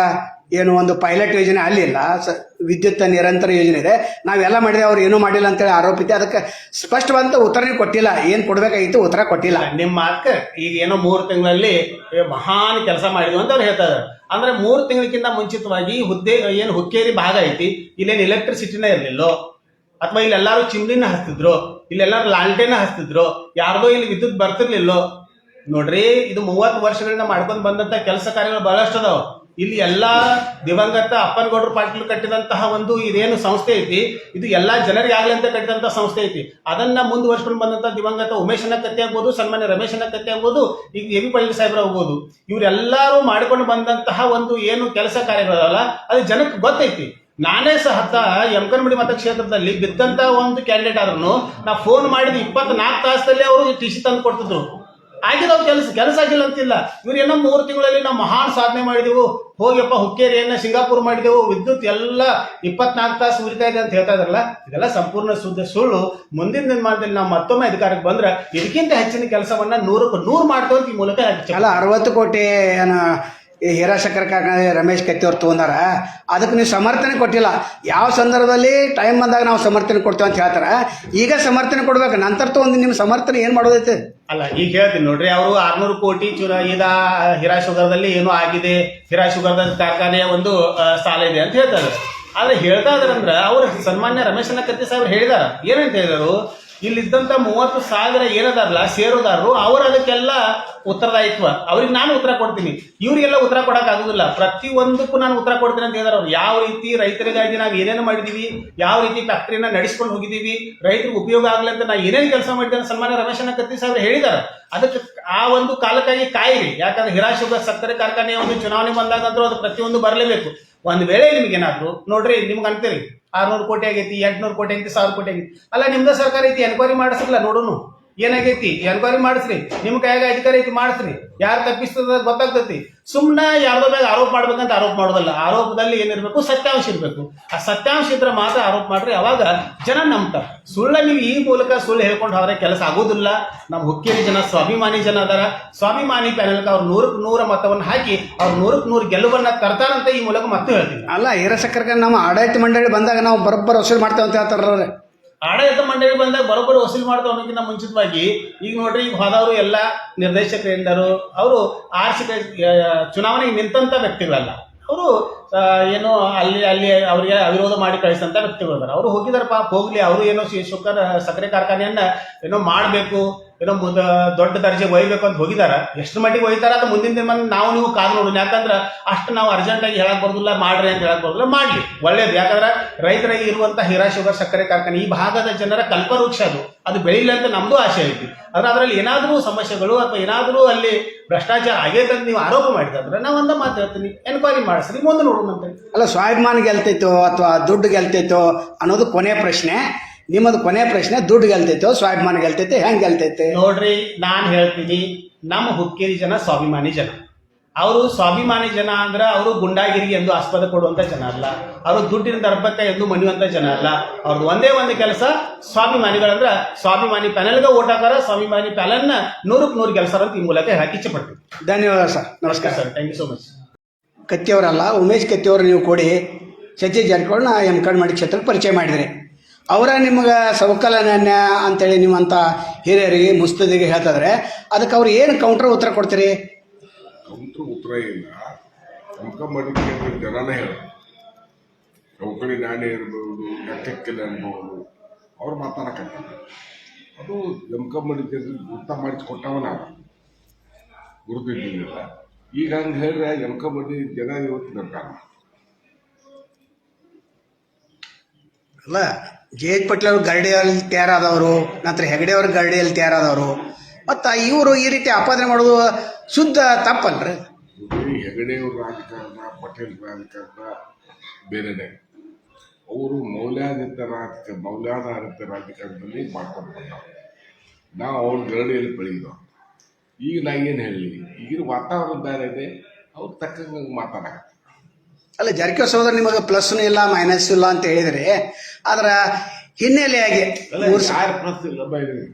ಏನು ಒಂದು ಪೈಲಟ್ ಯೋಜನೆ ಅಲ್ಲಿಲ್ಲ ಸ, ವಿದ್ಯುತ್ ನಿರಂತರ ಯೋಜನೆ ಇದೆ. ನಾವೆಲ್ಲ ಮಾಡಿದೆ ಅವ್ರು ಏನೂ ಮಾಡಿಲ್ಲ ಅಂತೇಳಿ ಆರೋಪಿತ. ಅದಕ್ಕೆ ಸ್ಪಷ್ಟವಾದಂಥ ಉತ್ತರನೇ ಕೊಟ್ಟಿಲ್ಲ. ಏನು ಕೊಡಬೇಕಾಗಿತ್ತು ಉತ್ತರ ಕೊಟ್ಟಿಲ್ಲ. ನಿಮ್ಮ ಮಾರ್ಕ್ ಈಗ ಏನೋ ಮೂರು ತಿಂಗಳಲ್ಲಿ ಮಹಾನ್ ಕೆಲಸ ಮಾಡಿದ್ವಿ ಅಂತ ಅವ್ರು ಹೇಳ್ತಾರೆ ಅಂದ್ರೆ ಮೂರು ತಿಂಗಳಕ್ಕಿಂತ ಮುಂಚಿತವಾಗಿ ಹುದ್ದೆ, ಏನು ಹುಕ್ಕೇರಿ ಭಾಗ ಐತಿ. ಇಲ್ಲೇನು ಎಲೆಕ್ಟ್ರಿಸಿಟಿನೇ ಇರಲಿಲ್ಲೋ? ಅಥವಾ ಇಲ್ಲೆಲ್ಲಾರು ಚಿಮ್ನಿನ ಹಚ್ತಿದ್ರು. ಇಲ್ಲೆಲ್ಲಾರು ಲಾಂಟೇನ ಹಚ್ತಿದ್ರು. ಯಾರ್ದೋ ಇಲ್ಲಿ ವಿದ್ಯುತ್ ಬರ್ತಿರ್ಲಿಲ್ಲೋ? ನೋಡ್ರಿ, ಇದು ಮೂವತ್ತು ವರ್ಷಗಳಿಂದ ಮಾಡ್ಕೊಂಡು ಬಂದಂತ ಕೆಲಸ ಕಾರ್ಯಗಳು ಬಹಳಷ್ಟು ಅದಾವ. ಇಲ್ಲಿ ಎಲ್ಲಾ ದಿವಂಗತ ಅಪ್ಪನಗೌಡರು ಪಾಟೀಲ್ ಕಟ್ಟಿದಂತಹ ಒಂದು ಇದೇನು ಸಂಸ್ಥೆ ಐತಿ, ಇದು ಎಲ್ಲಾ ಜನರಿಗೆ ಆಗಲಿ ಅಂತ ಕಟ್ಟಿದಂತಹ ಸಂಸ್ಥೆ ಐತಿ. ಅದನ್ನ ಮುಂದುವರ್ಸ್ಕೊಂಡು ಬಂದಂತ ದಿವಂಗತ ಉಮೇಶನ ಕತ್ತೆ ಆಗ್ಬೋದು, ಸನ್ಮಾನ್ಯ ರಮೇಶನ ಕತ್ತೆ ಆಗ್ಬೋದು, ಈಗ ಎ ಬಿ ಪಾಟೀಲ್ ಸಾಹೇಬ್ರ ಆಗ್ಬೋದು. ಇವರೆಲ್ಲರೂ ಮಾಡಿಕೊಂಡು ಬಂದಂತಹ ಒಂದು ಏನು ಕೆಲಸ ಕಾರ್ಯಗಳಲ್ಲ, ಅದು ಜನಕ್ಕೆ ಗೊತ್ತೈತಿ. ನಾನೇ ಸಹ ಯಮಕನಮಡಿ ಮತಕ್ಷೇತ್ರದಲ್ಲಿ ಬಿದ್ದಂತ ಒಂದು ಕ್ಯಾಂಡಿಡೇಟ್ ಆದ್ರೂ ನಾ ಫೋನ್ ಮಾಡಿದ ಇಪ್ಪತ್ನಾಲ್ಕು ತಾಸದಲ್ಲಿ ಅವರು ಟಿ ಸಿ ತಂದು ಕೊಡ್ತಿದ್ರು. ಆಗಿದಾವ್ ಕೆಲಸ ಕೆಲಸ ಆಗಿಲ್ಲ ಅಂತಿಲ್ಲ. ಇವ್ರು ಏನೋ ಮೂರು ತಿಂಗಳಲ್ಲಿ ನಾವು ಮಹಾನ್ ಸಾಧನೆ ಮಾಡಿದೆವು. ಹೋಗ್ಯಪ್ಪ ಹುಕ್ಕೇರಿಯನ್ನ ಸಿಂಗಾಪುರ್ ಮಾಡಿದೆವು. ವಿದ್ಯುತ್ ಎಲ್ಲ ಇಪ್ಪತ್ನಾಲ್ಕು ತಾಸು ಉರಿತಾ ಇದೆ ಅಂತ ಹೇಳ್ತಾ ಇದಾರಲ್ಲ, ಇದೆಲ್ಲ ಸಂಪೂರ್ಣ ಸುದ್ದಿ ಸುಳ್ಳು. ಮುಂದಿನ ದಿನಮಾನದಲ್ಲಿ ನಾವು ಮತ್ತೊಮ್ಮೆ ಅಧಿಕಾರಕ್ಕೆ ಬಂದ್ರೆ ಇದಕ್ಕಿಂತ ಹೆಚ್ಚಿನ ಕೆಲಸವನ್ನ ನೂರಕ್ಕೆ ನೂರು ಮಾಡ್ತೇವೆ ಈ ಮೂಲಕ. ಅಲ್ಲ, ಅರವತ್ತು ಕೋಟಿ ಈ ಹೀರಾಶಂಕರ್ ಕಾರ್ಖಾನೆ ರಮೇಶ್ ಕತ್ತಿ ಅವ್ರು ತೊಗೊಂಡಾರ, ಅದಕ್ಕೆ ನೀವು ಸಮರ್ಥನೆ ಕೊಟ್ಟಿಲ್ಲ. ಯಾವ ಸಂದರ್ಭದಲ್ಲಿ ಟೈಮ್ ಬಂದಾಗ ನಾವು ಸಮರ್ಥನೆ ಕೊಡ್ತೇವೆ ಅಂತ ಹೇಳ್ತಾರೆ. ಈಗ ಸಮರ್ಥನೆ ಕೊಡ್ಬೇಕು, ನಂತರ ತೊಗೊಂಡು ನಿಮ್ಮ ಸಮರ್ಥನೆ ಏನು ಮಾಡೋದೈತೆ? ಅಲ್ಲ, ಈಗ ಹೇಳ್ತೀನಿ ನೋಡ್ರಿ, ಅವರು ಆರ್ನೂರು ಕೋಟಿ ಚುನ ಇದ ಹಿರಾ ಶುಗರ್ದಲ್ಲಿ ಏನೋ ಆಗಿದೆ. ಹಿರಾ ಶುಗರ್ದ ಕಾರ್ಖಾನೆಯ ಒಂದು ಸಾಲ ಇದೆ ಅಂತ ಹೇಳ್ತಾರೆ. ಆದ್ರೆ ಹೇಳ್ತಾ ಇದ್ರಂದ್ರೆ, ಅವ್ರು ಸನ್ಮಾನ್ಯ ರಮೇಶನ ಕತ್ತಿ ಸಾಹೇಬ್ರು ಹೇಳಿದಾರ. ಏನಂತ ಹೇಳಿದರು? ಇಲ್ಲಿದ್ದಂತ ಮೂವತ್ತು ಸಾವಿರ ಏನದಾರಲ್ಲ ಷೇರುದಾರರು, ಅವ್ರು ಅದಕ್ಕೆಲ್ಲ ಉತ್ತರದಾಯಿತ್ವ. ಅವ್ರಿಗೆ ನಾನು ಉತ್ತರ ಕೊಡ್ತೀನಿ. ಇವರಿಗೆಲ್ಲ ಉತ್ತರ ಕೊಡಕ್ ಆಗುದಿಲ್ಲ. ಪ್ರತಿ ಒಂದಕ್ಕೂ ನಾನು ಉತ್ತರ ಕೊಡ್ತೀನಿ ಅಂತ ಹೇಳಿದಾರೆ ಅವ್ರು. ಯಾವ ರೀತಿ ರೈತರಿಗಾಗಿ ನಾವು ಏನೇನು ಮಾಡಿದೀವಿ, ಯಾವ ರೀತಿ ಫ್ಯಾಕ್ಟ್ರಿನ ನಡೆಸ್ಕೊಂಡು ಹೋಗಿದ್ದೀವಿ ರೈತರಿಗೆ ಉಪಯೋಗ ಆಗ್ಲಿ ಅಂತ ನಾ ಏನೇನು ಕೆಲಸ ಮಾಡಿದ್ದೇನೆ ಸನ್ಮಾನ್ಯ ರಮೇಶನ ಕತ್ತಿ ಸಾಹೇಬ್ರು ಹೇಳಿದಾರೆ. ಅದಕ್ಕೆ ಆ ಒಂದು ಕಾಲಕ್ಕಾಗಿ ಕಾಯಿರಿ. ಯಾಕಂದ್ರೆ ಹಿರಾಶುಗ ಸಕ್ಕರೆ ಕಾರ್ಖಾನೆ ಒಂದು ಚುನಾವಣೆ ಬಂದಾಗಂತೂ ಅದು ಪ್ರತಿಯೊಂದು ಬರಲೇಬೇಕು. ಒಂದು ವೇಳೆ ನಿಮ್ಗೇನಾದ್ರು, ನೋಡ್ರಿ ನಿಮ್ಗೆ ಅಂತೀರಿ ಆರ್ನೂರು ಕೋಟಿ ಆಗೈತಿ, ಎಂಟ್ನೂರು ಕೋಟಿ ಆಗೈತಿ, ಸಾವಿರ ಕೋಟಿ ಆಗೈತಿ. ಅಲ್ಲ, ನಿಮ್ದು ಸರ್ಕಾರ ಐತಿ ಎನ್ಕ್ವೈರಿ ಮಾಡಿಸಿಲ್ಲ ನೋಡೋನು? ಏನಾಗೈತಿ? ಎನ್ಕ್ವೈರಿ ಮಾಡಿಸ್ರಿ? ನಿಮ್ ಕೈಯಾಗ ಅಧಿಕಾರ ಐತಿ, ಮಾಡಿಸ್ರಿ. ಯಾರು ತಪ್ಪಿಸ್ತದ ಗೊತ್ತಾಗ್ತೈತಿ. ಸುಮ್ಮನೆ ಯಾರ್ದೋ ಮ್ಯಾಗ ಆರೋಪ ಮಾಡ್ಬೇಕಂತ ಆರೋಪ ಮಾಡೋದಲ್ಲ. ಆರೋಪದಲ್ಲಿ ಏನಿರ್ಬೇಕು? ಸತ್ಯಾಂಶ ಇರ್ಬೇಕು. ಆ ಸತ್ಯಾಂಶ ಇದ್ರೆ ಮಾತ್ರ ಆರೋಪ ಮಾಡ್ರಿ. ಅವಾಗ ಜನ ನಂಬ್ತಾರೆ. ಸುಳ್ಳ ನೀವು ಈ ಮೂಲಕ ಸುಳ್ಳು ಹೇಳ್ಕೊಂಡು ಹೋದ್ರೆ ಕೆಲಸ ಆಗೋದಿಲ್ಲ. ನಮ್ಮ ಹುಕ್ಕೇರಿ ಜನ, ಸ್ವಾಭಿಮಾನಿ ಜನ ಅದಾರ. ಸ್ವಾಭಿಮಾನಿ ಪ್ಯಾನೆಲ್ಗೆ ಅವ್ರು ನೂರಕ್ಕೆ ನೂರ ಮತವನ್ನು ಹಾಕಿ ಅವ್ರು ನೂರಕ್ಕೆ ನೂರು ಗೆಲುವನ್ನ ತರ್ತಾರಂತ ಈ ಮೂಲಕ ಮತ್ತೆ ಹೇಳ್ತೀನಿ ಅಲ್ಲ ಹೀರಾಶಂಕರ್ ನಮ್ಮ ಆಡಳಿತ ಮಂಡಳಿ ಬಂದಾಗ ನಾವು ಬರೋಬ್ಬರ ವಸೂಲಿ ಮಾಡ್ತೇವೆ ಅಂತ ಹೇಳ್ತಾರ ಆಡಳಿತ ಮಂಡಳಿ ಬಂದಾಗ ಬರೋಬ್ಬರಿ ವಸೂಲಿ ಮಾಡ್ತಾ ಅನ್ನೋಕ್ಕಿಂತ ಮುಂಚಿತವಾಗಿ, ಈಗ ನೋಡ್ರಿ, ಈಗ ಹೋದವರು ಎಲ್ಲ ನಿರ್ದೇಶಕರಿಂದರು, ಅವರು ಆರ್ಥಿಕ ಚುನಾವಣೆಗೆ ನಿಂತಂಥ ವ್ಯಕ್ತಿಗಳಲ್ಲ. ಅವರು ಏನು ಅಲ್ಲಿ ಅಲ್ಲಿ ಅವರಿಗೆ ಅವಿರೋಧ ಮಾಡಿ ಕಳಿಸಂತ ವ್ಯಕ್ತಿಗಳು ಅವರು ಹೋಗಿದಾರಪ್ಪ, ಹೋಗ್ಲಿ, ಅವರು ಏನೋ ಶುಕ್ರ, ಸಕ್ಕರೆ ಕಾರ್ಖಾನೆಯನ್ನ ಏನೋ ಮಾಡಬೇಕು ಏನೋ ಮುಂದ ದೊಡ್ಡ ದರ್ಜೆ ಒಯ್ಬೇಕು ಅಂತ ಹೋಗಿದಾರ. ಎಷ್ಟು ಮಟ್ಟಿಗೆ ಒಯ್ತಾರ ಅದು ಮುಂದಿನ ದಿನ ನಾವು ನೀವು ಕಾದು ನೋಡೋಣ. ಯಾಕಂದ್ರೆ ಅಷ್ಟು ನಾವು ಅರ್ಜೆಂಟಾಗಿ ಹೇಳಕ್ ಬರೋದಿಲ್ಲ, ಮಾಡ್ರಿ ಅಂತ ಹೇಳಕ್ ಬರೋದಿಲ್ಲ, ಮಾಡ್ಲಿ. ಒಳ್ಳೇದು. ಯಾಕಂದ್ರೆ ರೈತರಿಗೆ ಇರುವಂತ ಹೀರಾ, ಶುಗರ್, ಸಕ್ಕರೆ ಕಾರ್ಖಾನೆ ಈ ಭಾಗದ ಜನರ ಕಲ್ಪವೃಕ್ಷ ಅದು. ಅದು ಬೆಳೀಲಿ ಅಂತ ನಮ್ದು ಆಸೆ ಐತಿ. ಆದ್ರೆ ಅದರಲ್ಲಿ ಏನಾದರೂ ಸಮಸ್ಯೆಗಳು ಅಥವಾ ಏನಾದರೂ ಅಲ್ಲಿ ಭ್ರಷ್ಟಾಚಾರ ಆಗೈತೆ ಅಂತ ನೀವು ಆರೋಪ ಮಾಡಿದ್ರೆ ನಾವು ಒಂದ ಮಾತು ಹೇಳ್ತೀನಿ. ಎನ್ಕ್ವೈರಿ ಮಾಡಿಸ್ರಿ ಮುಂದೆ ನೋಡೋಣ ಅಂತ ಅಲ್ಲ, ಸ್ವಾಭಿಮಾನ ಗೆಲ್ತೈತೋ ಅಥವಾ ದುಡ್ಡು ಗೆಲ್ತೈತೋ ಅನ್ನೋದು ಕೊನೆ ಪ್ರಶ್ನೆ. ನಿಮ್ಮದು ಕೊನೆ ಪ್ರಶ್ನೆ ದುಡ್ಡು ಗೆಲ್ತೈತೋ ಸ್ವಾಭಿಮಾನ ಗೆಲ್ತೈತೆ ಹೆಂಗೆ ಗೆಲ್ತೈತೆ? ನೋಡ್ರಿ ನಾನು ಹೇಳ್ತೀನಿ ನಮ್ಮ ಹುಕ್ಕೇರಿ ಜನ ಸ್ವಾಭಿಮಾನಿ ಜನ. ಅವರು ಸ್ವಾಭಿಮಾನಿ ಜನ ಅಂದ್ರೆ ಅವರು ಗುಂಡಾಗಿರಿಗೆ ಎಂದು ಆಸ್ಪದ ಕೊಡುವಂತ ಜನ ಅಲ್ಲ. ಅವರು ದುಡ್ಡಿನ ದರ್ಭಕ್ಕೆ ಎಂದು ಮನೆಯುವಂತ ಜನ ಅಲ್ಲ. ಅವ್ರದ್ದು ಒಂದೇ ಒಂದು ಕೆಲಸ ಸ್ವಾಭಿಮಾನಿಗಳಂದ್ರ ಸ್ವಾಭಿಮಾನಿ ಪ್ಯಾನೆಲ್ಗೆ ಓಟ್ ಹಾಕಾರ ಸ್ವಾಭಿಮಾನಿ ಪ್ಯಾನೆಲ್ನ ನೂರಕ್ಕೆ ನೂರು ಕೆಲಸ ಅಂತ ಈ ಮೂಲಕ ಹಾಕಿ ಇಚ್ಛೆಪಡ್ತೀನಿ. ಧನ್ಯವಾದ ಸರ್. ನಮಸ್ಕಾರ. Sir thank you so much ಕತ್ತಿಯವರಲ್ಲ Umesh ಕತ್ತಿಯವರು ನೀವು ಕೊಡಿ ಸತೀಶ್ ಜಾರಕಿಹೊಳಿ ನಾ ಕಣ್ಮಾಡಿ ಕ್ಷೇತ್ರಕ್ಕೆ ಪರಿಚಯ ಮಾಡಿದ್ರಿ. ಅವರ ನಿಮಗೆ ಸವಕಲನನ್ಯ ಅಂತೇಳಿ ನಿಮ್ಮಂಥ ಹಿರಿಯರಿಗೆ ಮುಸ್ತದಿಗೆ ಹೇಳ್ತಾದ್ರೆ ಅದಕ್ಕೆ ಅವ್ರು ಏನು ಕೌಂಟ್ರ್ ಉತ್ತರ ಕೊಡ್ತೀರಿ? ಕೌಂಟ್ರ್ ಉತ್ತರ ಇಲ್ಲ ಅಂಕಮಡಿಕೆ ಜನನೇ ಹೇಳ ಚೌಕಳಿ ನಾಣ್ಯ ಇರ್ಬೋದು ಲೆಕ್ಕಕ್ಕಿಲ್ಲ ಅನ್ಬೋದು ಅವ್ರು ಮಾತಾಡಕತ್ತ ಅದು ಎಮ್ಕಮ್ಮಡಿಕೆ ಗುರ್ತ ಮಾಡಿಸ್ಕೊಟ್ಟವ ನಾವು ಗುರುತಿದ್ದಿಲ್ಲ ಈಗ ಹಂಗೆ ಹೇಳಿದ್ರೆ ಎಮ್ಕಮ್ಮಡಿ ಜನ ಇವತ್ತು ನಂಬ್ತಾರ ಅಲ್ಲ ಜೆ ಎಚ್ ಪಟೇಲ್ ಅವರು ಗರಡಿಯಲ್ಲಿ ತಯಾರಾದವರು, ನಂತರ ಹೆಗಡೆ ಅವರು ಗರಡಿಯಲ್ಲಿ ತಯಾರಾದವರು. ಮತ್ತು ಇವರು ಈ ರೀತಿ ಆಪಾದನೆ ಮಾಡೋದು ಶುದ್ಧ ತಪ್ಪಲ್ರಿ? ಹೆಗಡೆಯವ್ರ ರಾಜಕಾರಣ, ಪಟೇಲ್ ರಾಜಕಾರಣ ಬೇರೆನೆ. ಅವರು ಮೌಲ್ಯಾಧಾರಿತ ರಾಜಕ, ಮೌಲ್ಯಾಧಾರಿತ ರಾಜಕಾರಣದಲ್ಲಿ ಮಾಡ್ಕೊಂಡು ಬಂದವು ನಾವು ಅವ್ರ ಗರಡಿಯಲ್ಲಿ ಬೆಳೆದಿದ್ದವು ಈಗ ನಾ ಏನು ಹೇಳಲಿ? ಈಗಿನ ವಾತಾವರಣ ಬೇರೆ ಇದೆ. ಅವ್ರು ತಕ್ಕಂಗೆ ಮಾತಾಡಕತ್ತಾರೆ ಅಲ್ಲ ಜಾರಕಿಹೊಳಿ ಸಹೋದರ ನಿಮಗೆ ಪ್ಲಸ್ನು ಇಲ್ಲ ಮೈನಸ್ ಇಲ್ಲ ಅಂತ ಹೇಳಿದ್ರೆ ಅದರ ಹಿನ್ನೆಲೆಯಾಗಿ ಅಲ್ಲ ಮೂರು ಸ- ಯಾರು ಪ್ಲಸ್ ಇಲ್ಲ ಬೈದ್ರಿ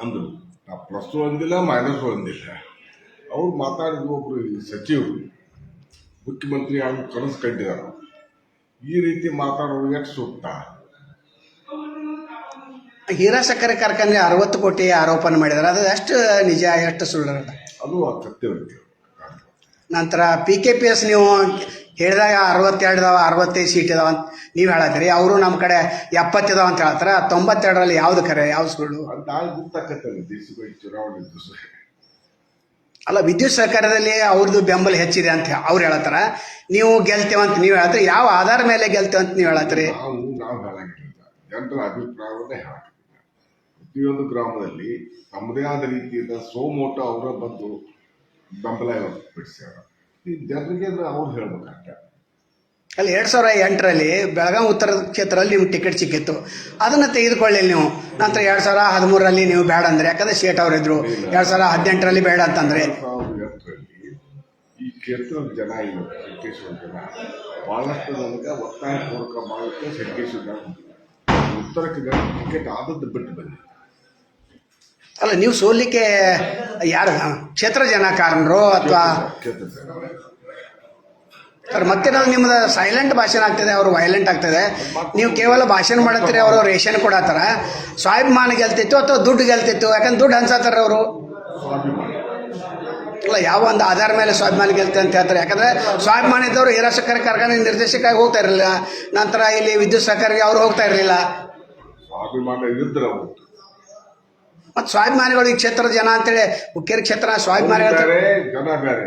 ಅಂದ್ರು. ನಾ ಪ್ಲಸ್ ಒಂದಿಲ್ಲ ಮೈನಸ್ ಒಂದಿಲ್ಲ ಅವ್ರು ಮಾತಾಡಿದ ಒಬ್ರು ಸಚಿವರು ಮುಖ್ಯಮಂತ್ರಿ ಆಗೋ ಕನಸು ಕಂಡಿದ್ದಾರೆ ಈ ರೀತಿ ಮಾತಾಡೋರು ಎಷ್ಟು ಸೂಕ್ತ? ಹೀರಾ ಸಕ್ಕರೆ ಕಾರ್ಖಾನೆ ಅರವತ್ತು ಕೋಟಿ ಆರೋಪನ ಮಾಡಿದಾರೆ. ಅದು ಎಷ್ಟು ನಿಜ ಎಷ್ಟು ಸುಳ್ಳು ಅದು ಸತ್ಯವಂತ ನಂತರ ಪಿ ಕೆ ಪಿ ಎಸ್ ನೀವು ಹೇಳಿದಾಗ ಅರವತ್ತೆರಡು ಇದಾವೆ ಅರವತ್ತೈದು ಸೀಟ್ ಇದಾವೆ ಅಂತ ನೀವು ಹೇಳತ್ತೀರಿ. ಅವರು ನಮ್ಮ ಕಡೆ ಎಪ್ಪತ್ತಿದಾವೆ ಅಂತ ಹೇಳ್ತಾರೆ. ತೊಂಬತ್ತೆರಡರಲ್ಲಿ ಯಾವ್ದು ಕರೆ? ಯಾವ ಸುಳ್ಳು ಅಲ್ಲ ವಿದ್ಯುತ್ ಸರ್ಕಾರದಲ್ಲಿ ಅವ್ರದ್ದು ಬೆಂಬಲ ಹೆಚ್ಚಿದೆ ಅಂತ ಅವ್ರು ಹೇಳತ್ತಾರ. ನೀವು ಗೆಲ್ತೇವೆ ಅಂತ ನೀವು ಹೇಳ್ತೀರಿ ಯಾವ ಆಧಾರ ಮೇಲೆ ಗೆಲ್ತೇವೆ ಅಂತ ನೀವು ಹೇಳತ್ತೀರಿ? ಜನರ ಅಭಿಪ್ರಾಯವನ್ನೇ ಪ್ರತಿಯೊಂದು ಗ್ರಾಮದಲ್ಲಿ ತಮ್ಮದೇ ಆದ ರೀತಿಯಿಂದ ಸೋಮೋಟ ಅವರ ಬಂದು ಬೆಂಬಲ ವ್ಯಕ್ತಪಡಿಸ್ಯಾರ ಈ ಜನರಿಗೆ ಅವ್ರು ಹೇಳ್ಬೇಕಂತ ಅಲ್ಲಿ ಎರಡು ಸಾವಿರ ಎಂಟರಲ್ಲಿ ಬೆಳಗಾವಿ ಉತ್ತರ ಕ್ಷೇತ್ರದಲ್ಲಿ ನಿಮ್ಗೆ ಟಿಕೆಟ್ ಸಿಕ್ಕಿತ್ತು. ಅದನ್ನು ತೆಗೆದುಕೊಳ್ಳಿಲ್ಲ ನೀವು. ನಂತರ ಎರಡು ಸಾವಿರ ಹದಿಮೂರರಲ್ಲಿ ನೀವು ಬೇಡ ಅಂದ್ರೆ ಯಾಕಂದ್ರೆ ಶೇಟ್ ಅವರಿದ್ರು ಎರಡು ಸಾವಿರ ಹದಿನೆಂಟರಲ್ಲಿ ಬೇಡ ಅಂತಂದ್ರೆ. ಈ ಕ್ಷೇತ್ರದ ಜನ ಏನು ಸಿದ್ದೇಶ್ವರ ಜನ. ಬಹಳಷ್ಟು ನನಗೆ ಒತ್ತಾಯಪೂರ್ವಕ ಮಾಡೋಕ್ಕೆ ಶಂಕೇಶ್ವರ ಜನ. ಉತ್ತರಕ್ಕೆ ಟಿಕೆಟ್ ಆದದ್ದು ಬಿಟ್ಟು ಬಂದಿಲ್ಲ ಅಲ್ಲ, ನೀವು ಸೋಲಿಕ್ಕೆ ಯಾರು ಕ್ಷೇತ್ರ ಜನ ಕಾರಣರು ಅಥವಾ ಸರ್, ಮತ್ತೆ ನಾವು ನಿಮ್ದು ಸೈಲೆಂಟ್ ಭಾಷಣ ಆಗ್ತದೆ, ಅವರು ವೈಲೆಂಟ್ ಆಗ್ತದೆ. ನೀವು ಕೇವಲ ಭಾಷಣ ಮಾಡತ್ತೀರಿ, ಅವರು ರೇಷನ್ ಕೊಡತ್ತಾರ. ಸ್ವಾಭಿಮಾನ ಗೆಲ್ತಿತ್ತು ಅಥವಾ ದುಡ್ಡು ಗೆಲ್ತಿತ್ತು? ಯಾಕಂದ್ರೆ ದುಡ್ಡು ಹಂಚತ್ತಾರ ಅವರು. ಇಲ್ಲ, ಯಾವ ಒಂದು ಆಧಾರ ಮೇಲೆ ಸ್ವಾಭಿಮಾನ ಗೆಲ್ತೆ ಅಂತ ಹೇಳ್ತಾರೆ. ಯಾಕಂದ್ರೆ ಸ್ವಾಭಿಮಾನ ಇದ್ದವರು ಹೀರಾ ಸಕ್ಕರೆ ಕಾರ್ಖಾನೆ ನಿರ್ದೇಶಕಾಗಿ ಹೋಗ್ತಾ ಇರಲಿಲ್ಲ. ನಂತರ ಇಲ್ಲಿ ವಿದ್ಯುತ್ ಸಹಕಾರಿಗೆ ಅವರು ಹೋಗ್ತಾ ಇರಲಿಲ್ಲ. ಮತ್ತು ಸ್ವಾಭಿಮಾನಿಗಳು ಈ ಕ್ಷೇತ್ರದ ಜನ ಅಂತೇಳಿ ಹುಕ್ಕೇರಿ ಕ್ಷೇತ್ರ ಸ್ವಾಭಿಮಾನಿಗಳು ಬೇರೆ ಜನ ಬೇರೆ.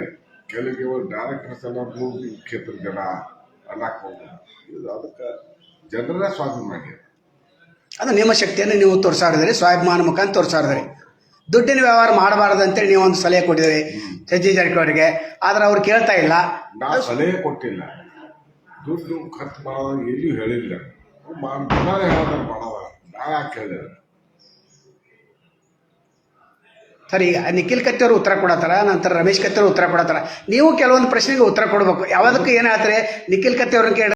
ಕೆಲವು ಡೈರೆಕ್ಟರ್ಸ್ ಎಲ್ಲ ಕ್ಷೇತ್ರದ ಕ್ಷೇತ್ರ ಜನ ಅನ್ನಕ್ ಹೋಗಿಲ್ಲ ಇದು ಅದಕ್ಕೆ ಜನರ ಸ್ವಾಭಿಮಾನಿ ಅದು. ನಿಮ್ಮ ಶಕ್ತಿಯನ್ನು ನೀವು ತೋರಿಸಾಡಿದ್ರಿ ಸ್ವಾಭಿಮಾನ ಮುಖಾಂತರ ತೋರಿಸಾಡಿದ್ರಿ. ದುಡ್ಡಿನ ವ್ಯವಹಾರ ಮಾಡಬಾರದು ಅಂತೇಳಿ ನೀವು ಒಂದು ಸಲಹೆ ಕೊಟ್ಟಿದ್ರಿ ಸಜ್ಜಿ ಅವರಿಗೆ. ಆದ್ರೆ ಅವ್ರು ಕೇಳ್ತಾ ಇಲ್ಲ. ನಾನು ಸಲಹೆ ಕೊಟ್ಟಿಲ್ಲ. ದುಡ್ಡು ಖರ್ಚು ಮಾಡೋದು ಎಲ್ಲಿಯೂ ಹೇಳಿಲ್ಲ. ಮಾಡೋದ ಜನರೇ ಹೇಳಿದ್ರೆ ಮಾಡವ ನಾ ಯಾಕೆ ಹೇಳಿದೆ ಸರಿ ನಿಖಿಲ್ ಕತ್ತಿ ಅವರು ಉತ್ತರ ಕೊಡತ್ತಾರ, ನಂತರ ರಮೇಶ್ ಕತ್ತಿ ಅವರು ಉತ್ತರ ಕೊಡತ್ತಾರ. ನೀವು ಕೆಲವೊಂದು ಪ್ರಶ್ನೆಗೆ ಉತ್ತರ ಕೊಡಬೇಕು. ಯಾವುದಕ್ಕೂ ಏನು ಹೇಳ್ತಾರೆ? ನಿಖಿಲ್ ಕತ್ತಿ ಅವ್ರನ್ನ ಕೇಳಿ